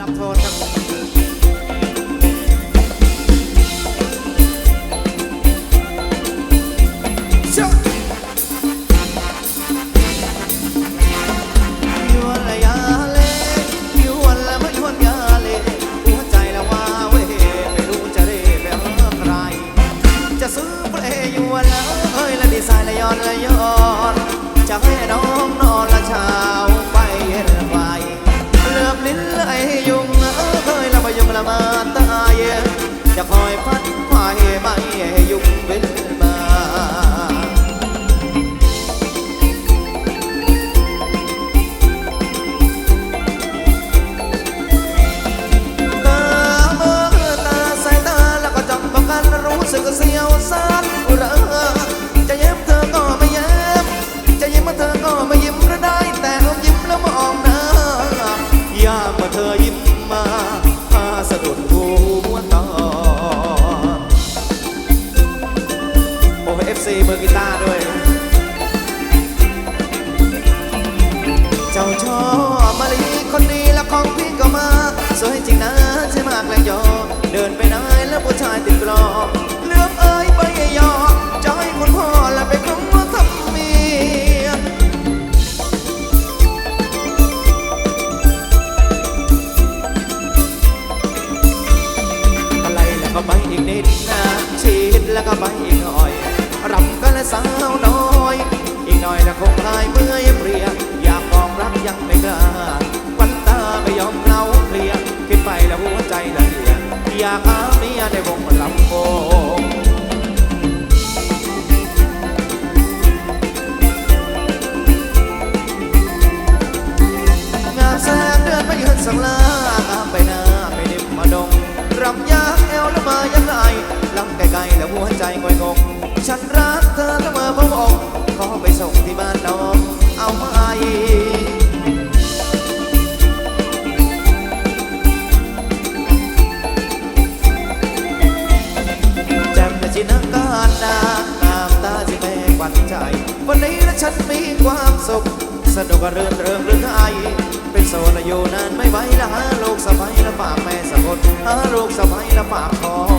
รับโทษครับเจ้ายวนละยาเลยวนละไม่ยวนยาเลหัวใจละว่าเวไม่รู้จะเร่ไปหาใครจะซื้อเพลงยวนละเอ้ยละดีไซน์ละย้อนละย้อน ก็เสียวซ่านอุระจะยิ้มเธอก็ไม่ยิ้มจะยิ้มมาเธอก็ไม่ยิ้มก็ได้ แต่อมยิ้มแล้วมองหน้ายามมาเธอยิ้มมาพาสะดุดหัวตอโอ้เอฟซีเบอร์กีตาร์ด้วย อีกนิดนะชีวิตแล้วก็ไปอีกหน่อยรำกันละสาวน้อย อีกหน่อยแล้วคงคลายเมื่อยเพลีย อยากบอกรักยังไม่กล้าวันตาไม่ยอมเล่าเคลียร์คิดไปแล้วหัวใจละเอียดอยากหาเมียในวงลำโพง หัวใจงอยงงฉันรักเธอเสมอพระองค์ขอไปส่งที่บ้านน้องเอาไหมแจ่มแต่จินตนาการนางามตาที่แม่กวันใจ วันนี้นะฉันมีความสุขสนุกกระเรินเริงหรือไทยเป็นโซนอยู่นานไม่ไหวละหาลูกสะใภ้ละฝากแม่สะกดหาลูกสะใภ้ละฝากขอ